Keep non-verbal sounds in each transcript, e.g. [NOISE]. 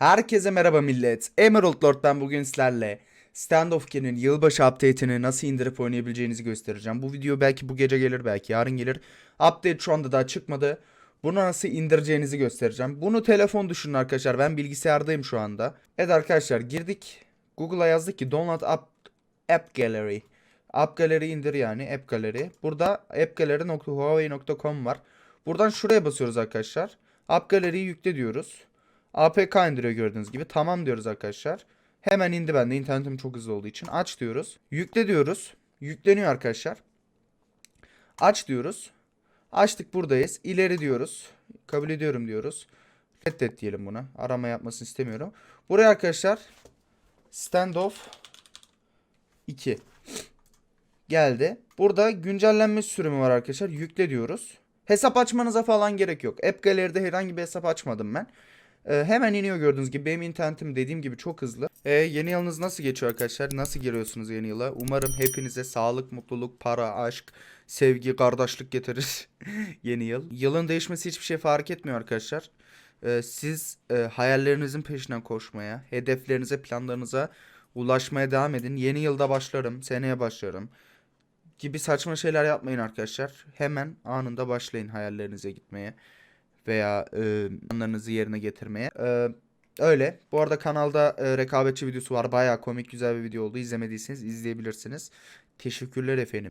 Herkese merhaba millet. Emerald Lord ben bugün sizlerle Standoff 2'nin yılbaşı update'ini nasıl indirip oynayabileceğinizi göstereceğim. Bu video belki bu gece gelir belki yarın gelir. Update şu anda daha çıkmadı. Bunu nasıl indireceğinizi göstereceğim. Bunu telefon düşünün arkadaşlar. Ben bilgisayardayım şu anda. Evet arkadaşlar girdik. Google'a yazdık ki download app, app gallery. App Gallery indir yani App Gallery. Burada appgallery.huawei.com var. Buradan şuraya basıyoruz arkadaşlar. App Gallery'yi yükle diyoruz. APK indiriyor gördüğünüz gibi. Tamam diyoruz arkadaşlar. Hemen indi bende. internetim çok hızlı olduğu için. Aç diyoruz. Yükle diyoruz. Yükleniyor arkadaşlar. Aç diyoruz. Açtık buradayız. İleri diyoruz. Kabul ediyorum diyoruz. Reddet diyelim buna. Arama yapmasını istemiyorum. Buraya arkadaşlar standoff 2 geldi. Burada güncellenme sürümü var arkadaşlar. Yükle diyoruz. Hesap açmanıza falan gerek yok. App Gallery'de herhangi bir hesap açmadım ben. Ee, hemen iniyor gördüğünüz gibi. Benim internetim dediğim gibi çok hızlı. Ee, yeni yılınız nasıl geçiyor arkadaşlar? Nasıl giriyorsunuz yeni yıla? Umarım hepinize sağlık, mutluluk, para, aşk, sevgi, kardeşlik getirir [LAUGHS] yeni yıl. Yılın değişmesi hiçbir şey fark etmiyor arkadaşlar. Ee, siz e, hayallerinizin peşinden koşmaya, hedeflerinize, planlarınıza ulaşmaya devam edin. Yeni yılda başlarım, seneye başlarım gibi saçma şeyler yapmayın arkadaşlar. Hemen anında başlayın hayallerinize gitmeye veya e, planlarınızı yerine getirmeye. E, öyle. Bu arada kanalda e, rekabetçi videosu var. Bayağı komik güzel bir video oldu. İzlemediyseniz izleyebilirsiniz. Teşekkürler efendim.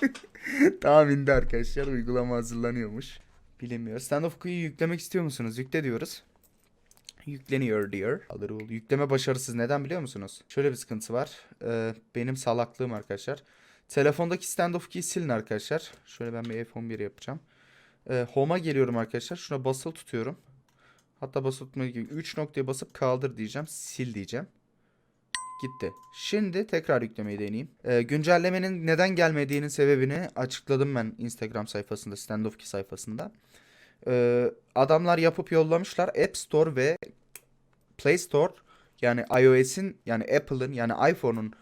[LAUGHS] tamam indi arkadaşlar. Uygulama hazırlanıyormuş. Bilemiyoruz. Stand Up Ku'yu yüklemek istiyor musunuz? Yükle diyoruz. Yükleniyor diyor. Yükleme başarısız. Neden biliyor musunuz? Şöyle bir sıkıntı var. Ee, benim salaklığım arkadaşlar. Telefondaki standoff key'i silin arkadaşlar. Şöyle ben bir F11 yapacağım. Ee, home'a geliyorum arkadaşlar. Şuna basılı tutuyorum. Hatta basılı tutmayı 3 noktaya basıp kaldır diyeceğim. Sil diyeceğim. Gitti. Şimdi tekrar yüklemeyi deneyeyim. Ee, güncellemenin neden gelmediğinin sebebini açıkladım ben Instagram sayfasında, standoff key sayfasında. Ee, adamlar yapıp yollamışlar. App Store ve Play Store yani iOS'in yani Apple'ın yani iPhone'un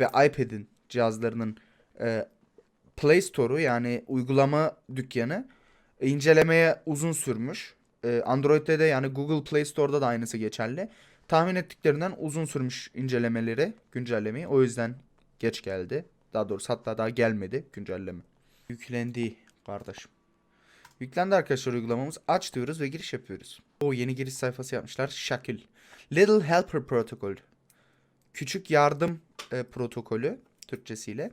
ve iPad'in cihazlarının e, Play Store'u yani uygulama dükkanı e, incelemeye uzun sürmüş. E, Android'de de yani Google Play Store'da da aynısı geçerli. Tahmin ettiklerinden uzun sürmüş incelemeleri, güncellemeyi. O yüzden geç geldi. Daha doğrusu hatta daha gelmedi güncelleme. Yüklendi kardeşim. Yüklendi arkadaşlar uygulamamız. Aç diyoruz ve giriş yapıyoruz. O yeni giriş sayfası yapmışlar. Şakil. Little Helper Protocol. Küçük yardım e, protokolü Türkçesiyle.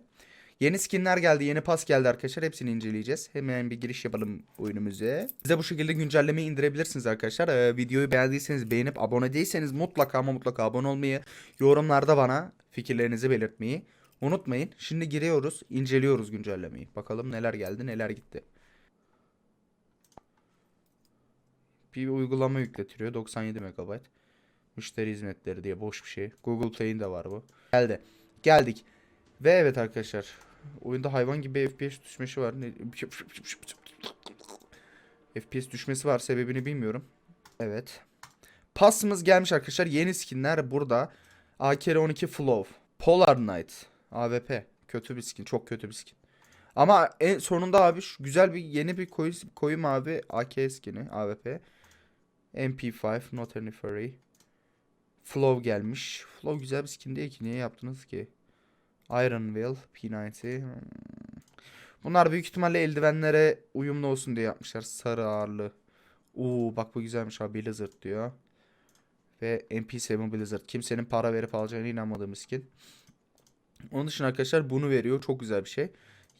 Yeni skinler geldi, yeni pas geldi arkadaşlar. Hepsini inceleyeceğiz. Hemen bir giriş yapalım oyunumuza. Siz de bu şekilde güncellemeyi indirebilirsiniz arkadaşlar. Ee, videoyu beğendiyseniz, beğenip abone değilseniz mutlaka ama mutlaka abone olmayı, yorumlarda bana fikirlerinizi belirtmeyi unutmayın. Şimdi giriyoruz, inceliyoruz güncellemeyi. Bakalım neler geldi, neler gitti. bir uygulama yükletiliyor. 97 MB. Müşteri hizmetleri diye boş bir şey. Google Play'in de var bu. Geldi. Geldik. Ve evet arkadaşlar. Oyunda hayvan gibi FPS düşmesi var. FPS düşmesi var. Sebebini bilmiyorum. Evet. Pasımız gelmiş arkadaşlar. Yeni skinler burada. AKR12 Flow. Polar Knight. AWP. Kötü bir skin. Çok kötü bir skin. Ama en sonunda abi şu güzel bir yeni bir koyu, koyu mavi AK skin'i AWP. MP5 Not Any Furry. Flow gelmiş. Flow güzel bir skin değil ki. Niye yaptınız ki? Iron Will P90. Hmm. Bunlar büyük ihtimalle eldivenlere uyumlu olsun diye yapmışlar. Sarı ağırlı. Oo bak bu güzelmiş abi. Blizzard diyor. Ve MP7 Blizzard. Kimsenin para verip alacağına inanmadığım skin. Onun dışında arkadaşlar bunu veriyor. Çok güzel bir şey.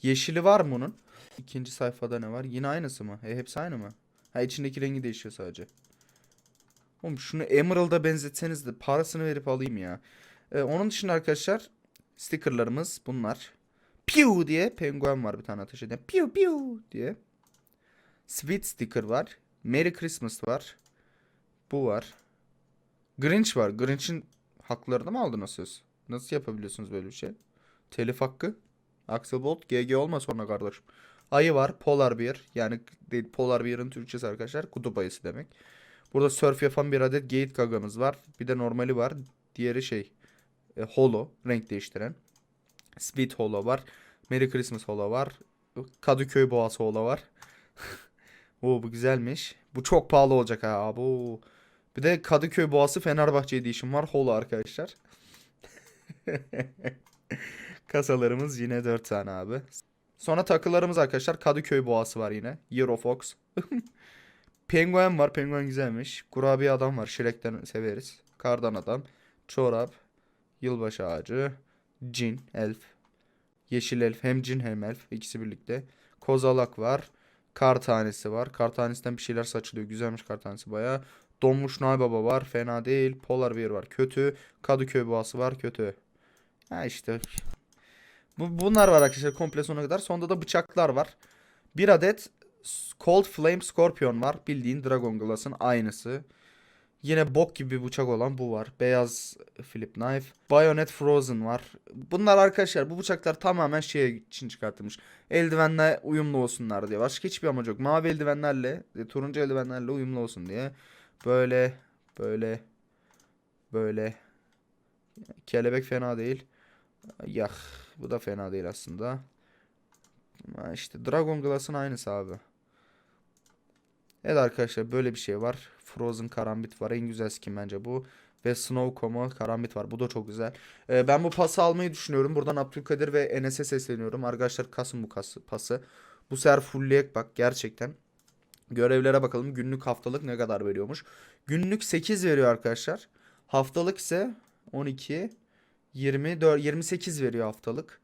Yeşili var mı bunun? İkinci sayfada ne var? Yine aynısı mı? E, hepsi aynı mı? Ha içindeki rengi değişiyor sadece. Oğlum şunu Emerald'a benzetseniz de parasını verip alayım ya. Ee, onun dışında arkadaşlar stickerlarımız bunlar. Pew diye penguen var bir tane ateş eden. Pew pew diye. Sweet sticker var. Merry Christmas var. Bu var. Grinch var. Grinch'in haklarını mı aldınız siz? Nasıl yapabiliyorsunuz böyle bir şey? Telif hakkı. Axelbolt GG olma sonra kardeşim. Ayı var. Polar Bear. Yani Polar Bear'ın Türkçesi arkadaşlar. Kutup ayısı demek. Burada surf yapan bir adet Gate gagamız var. Bir de normali var. Diğeri şey. E, holo. Renk değiştiren. Speed holo var. Merry Christmas holo var. Kadıköy boğası ola var. [LAUGHS] Oo bu güzelmiş. Bu çok pahalı olacak ha. Oo. Bir de Kadıköy boğası Fenerbahçe Edition var. Holo arkadaşlar. [LAUGHS] Kasalarımız yine 4 tane abi. Sonra takılarımız arkadaşlar Kadıköy boğası var yine. Eurofox. [LAUGHS] Penguen var. Penguen güzelmiş. Kurabiye adam var. Shrek'ten severiz. Kardan adam. Çorap. Yılbaşı ağacı. Cin. Elf. Yeşil elf. Hem cin hem elf. İkisi birlikte. Kozalak var. Kar tanesi var. Kar tanesinden bir şeyler saçılıyor. Güzelmiş kar tanesi bayağı. Donmuş Noel Baba var. Fena değil. Polar Bear var. Kötü. Kadıköy boğası var. Kötü. Ha işte. Bu, bunlar var arkadaşlar komple sona kadar. Sonda da bıçaklar var. Bir adet Cold Flame Scorpion var. Bildiğin Dragon Glass'ın aynısı. Yine bok gibi bir bıçak olan bu var. Beyaz flip knife. Bayonet Frozen var. Bunlar arkadaşlar bu bıçaklar tamamen şeye için çıkartılmış. Eldivenle uyumlu olsunlar diye. Başka hiçbir amacı yok. Mavi eldivenlerle, e, turuncu eldivenlerle uyumlu olsun diye. Böyle, böyle, böyle. Kelebek fena değil. Yah, bu da fena değil aslında. İşte Dragon Glass'ın aynısı abi. Evet arkadaşlar böyle bir şey var. Frozen Karambit var. En güzel skin bence bu. Ve Snow Como Karambit var. Bu da çok güzel. Ee, ben bu pası almayı düşünüyorum. Buradan Abdülkadir ve Enes'e sesleniyorum. Arkadaşlar kasın bu kası, pası. Bu sefer fullleyek bak gerçekten. Görevlere bakalım. Günlük haftalık ne kadar veriyormuş. Günlük 8 veriyor arkadaşlar. Haftalık ise 12, 24, 28 veriyor haftalık.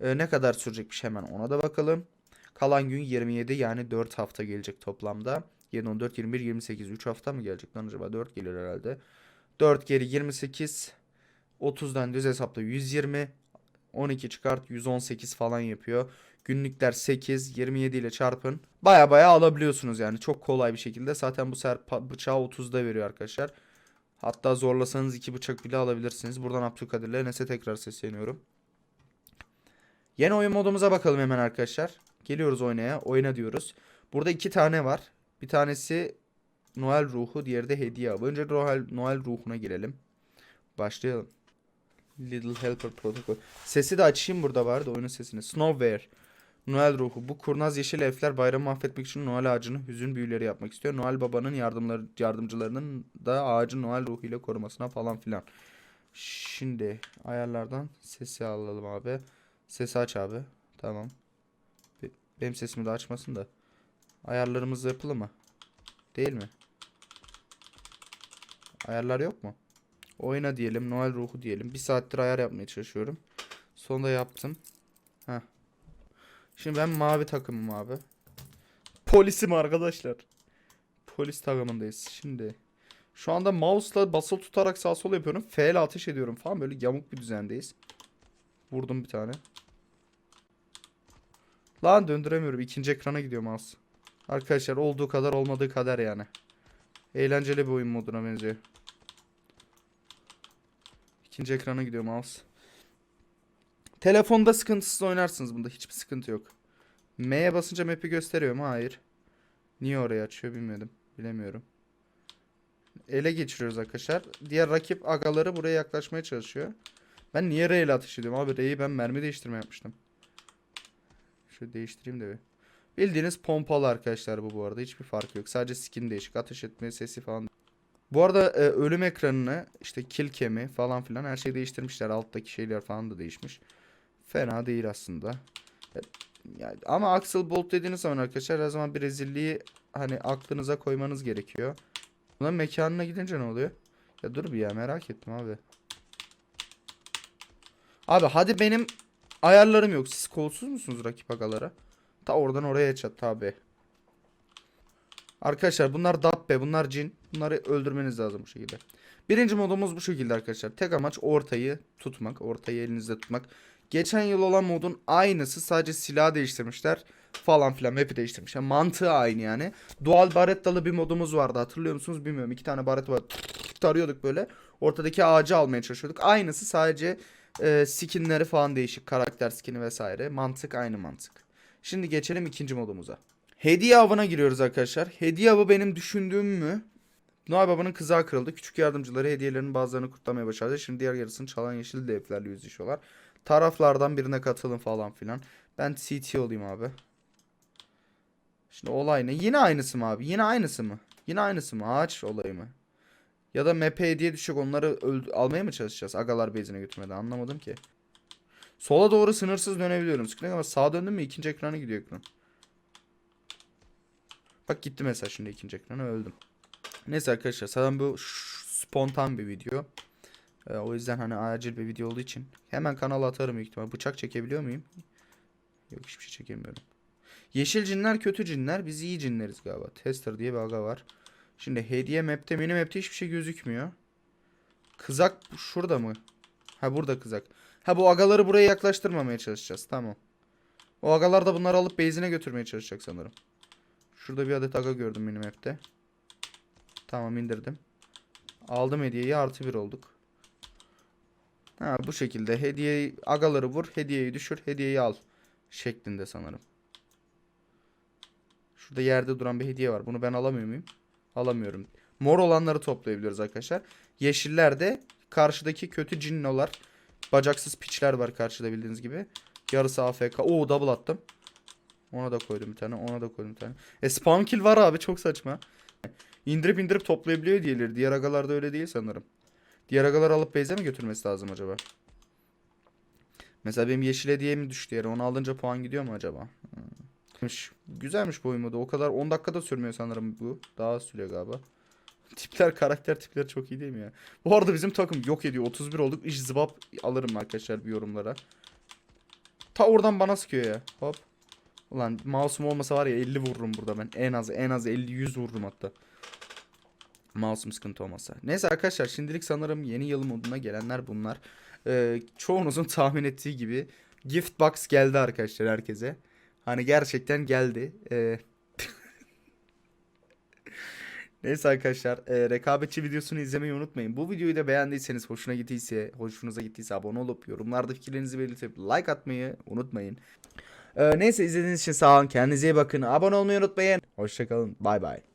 Ee, ne kadar sürecekmiş hemen ona da bakalım. Kalan gün 27 yani 4 hafta gelecek toplamda. 7, 14, 21, 28. 3 hafta mı gelecek lan acaba? 4 gelir herhalde. 4 geri 28. 30'dan düz hesapla 120. 12 çıkart 118 falan yapıyor. Günlükler 8, 27 ile çarpın. Baya baya alabiliyorsunuz yani. Çok kolay bir şekilde. Zaten bu sefer pa- bıçağı 30'da veriyor arkadaşlar. Hatta zorlasanız 2 bıçak bile alabilirsiniz. Buradan Abdülkadir'le Enes'e tekrar sesleniyorum. Yeni oyun modumuza bakalım hemen arkadaşlar. Geliyoruz oynaya. Oyna diyoruz. Burada iki tane var. Bir tanesi Noel ruhu, diğeri de hediye avı. Önce Noel, Noel ruhuna girelim. Başlayalım. Little Helper Protocol. Sesi de açayım burada vardı oyunun sesini. Snowware. Noel ruhu. Bu kurnaz yeşil elfler bayramı mahvetmek için Noel ağacını hüzün büyüleri yapmak istiyor. Noel babanın yardımları, yardımcılarının da ağacı Noel ruhu ile korumasına falan filan. Şimdi ayarlardan sesi alalım abi. Sesi aç abi. Tamam. Be- Benim sesimi de açmasın da. Ayarlarımız yapılı mı? Değil mi? Ayarlar yok mu? Oyna diyelim. Noel ruhu diyelim. Bir saattir ayar yapmaya çalışıyorum. Sonunda yaptım. Heh. Şimdi ben mavi takımım abi. Polisim arkadaşlar. Polis takımındayız. Şimdi. Şu anda mouse'la basılı tutarak sağ sol yapıyorum. F ile ateş ediyorum falan. Böyle yamuk bir düzendeyiz. Vurdum bir tane. Lan döndüremiyorum. İkinci ekrana gidiyor mouse. Arkadaşlar olduğu kadar olmadığı kadar yani. Eğlenceli bir oyun moduna benziyor. İkinci ekrana gidiyor mouse. Telefonda sıkıntısız oynarsınız bunda. Hiçbir sıkıntı yok. M'ye basınca map'i gösteriyor mu? Hayır. Niye orayı açıyor bilmedim. Bilemiyorum. Ele geçiriyoruz arkadaşlar. Diğer rakip agaları buraya yaklaşmaya çalışıyor. Ben niye R ile atış ediyorum abi? R'yi ben mermi değiştirme yapmıştım. Şöyle değiştireyim de bir. Bildiğiniz pompalı arkadaşlar bu bu arada. Hiçbir fark yok. Sadece skin değişik. Ateş etme sesi falan. Bu arada e, ölüm ekranını işte kill kemi falan filan her şeyi değiştirmişler. Alttaki şeyler falan da değişmiş. Fena değil aslında. E, yani, ama Axel Bolt dediğiniz zaman arkadaşlar her zaman bir rezilliği hani aklınıza koymanız gerekiyor. Buna mekanına gidince ne oluyor? Ya dur bir ya merak ettim abi. Abi hadi benim ayarlarım yok. Siz kolsuz musunuz rakip agalara? Ta oradan oraya çat tabi. Arkadaşlar bunlar dabbe, bunlar cin. Bunları öldürmeniz lazım bu şekilde. Birinci modumuz bu şekilde arkadaşlar. Tek amaç ortayı tutmak, ortayı elinizde tutmak. Geçen yıl olan modun aynısı sadece silah değiştirmişler falan filan map'i değiştirmişler. Mantığı aynı yani. Dual barettalı bir modumuz vardı hatırlıyor musunuz bilmiyorum. İki tane baret var. Tarıyorduk böyle. Ortadaki ağacı almaya çalışıyorduk. Aynısı sadece e, skinleri falan değişik. Karakter skini vesaire. Mantık aynı mantık. Şimdi geçelim ikinci modumuza. Hediye avına giriyoruz arkadaşlar. Hediye avı benim düşündüğüm mü? Noel Baba'nın kızağı kırıldı. Küçük yardımcıları hediyelerinin bazılarını kurtlamaya başardı. Şimdi diğer yarısını çalan yeşil devlerle yüzleşiyorlar. Taraflardan birine katılın falan filan. Ben CT olayım abi. Şimdi olay ne? Yine aynısı mı abi? Yine aynısı mı? Yine aynısı mı? Ağaç olayı mı? Ya da map'e hediye düşecek onları almaya mı çalışacağız? Agalar base'ine götürmeden anlamadım ki. Sola doğru sınırsız dönebiliyorum. Sıkıntı ama sağa döndüm mü ikinci ekrana gidiyor ekran. Bak gitti mesela şimdi ikinci ekrana öldüm. Neyse arkadaşlar zaten bu spontan bir video. Ee, o yüzden hani acil bir video olduğu için hemen kanala atarım büyük ihtimal. Bıçak çekebiliyor muyum? Yok hiçbir şey çekemiyorum. Yeşil cinler kötü cinler. Biz iyi cinleriz galiba. Tester diye bir aga var. Şimdi hediye map'te mini map'te hiçbir şey gözükmüyor. Kızak şurada mı? Ha burada kızak. Ha bu agaları buraya yaklaştırmamaya çalışacağız. Tamam. O agalar da bunları alıp base'ine götürmeye çalışacak sanırım. Şurada bir adet aga gördüm mini map'te. Tamam indirdim. Aldım hediyeyi artı bir olduk. Ha bu şekilde hediyeyi agaları vur hediyeyi düşür hediyeyi al. Şeklinde sanırım. Şurada yerde duran bir hediye var. Bunu ben alamıyor muyum? Alamıyorum. Mor olanları toplayabiliyoruz arkadaşlar. Yeşiller de karşıdaki kötü cinnolar. Bacaksız piçler var karşıda bildiğiniz gibi. Yarısı AFK. Oo double attım. Ona da koydum bir tane. Ona da koydum bir tane. E spam kill var abi çok saçma. İndirip indirip toplayabiliyor diyeleri. Diğer agalarda öyle değil sanırım. Diğer agalar alıp base'e mi götürmesi lazım acaba? Mesela benim yeşil hediye mi düştü yere? Onu alınca puan gidiyor mu acaba? Hmm. Güzelmiş bu oyun modu. O kadar 10 dakikada sürmüyor sanırım bu. Daha sürüyor galiba. Tipler karakter tipleri çok iyi değil mi ya? Bu arada bizim takım yok ediyor. 31 olduk. İş zıbap alırım arkadaşlar bir yorumlara. Ta oradan bana sıkıyor ya. Hop. Ulan mouse'um olmasa var ya 50 vururum burada ben. En az en az 50 100 vururum hatta. Mouse'um sıkıntı olmasa. Neyse arkadaşlar şimdilik sanırım yeni yıl moduna gelenler bunlar. Ee, çoğunuzun tahmin ettiği gibi gift box geldi arkadaşlar herkese. Hani gerçekten geldi. Ee, Neyse arkadaşlar e, rekabetçi videosunu izlemeyi unutmayın. Bu videoyu da beğendiyseniz hoşuna gittiyse, hoşunuza gittiyse abone olup yorumlarda fikirlerinizi belirtip like atmayı unutmayın. Ee, neyse izlediğiniz için sağ olun. Kendinize iyi bakın. Abone olmayı unutmayın. Hoşçakalın. Bay bay.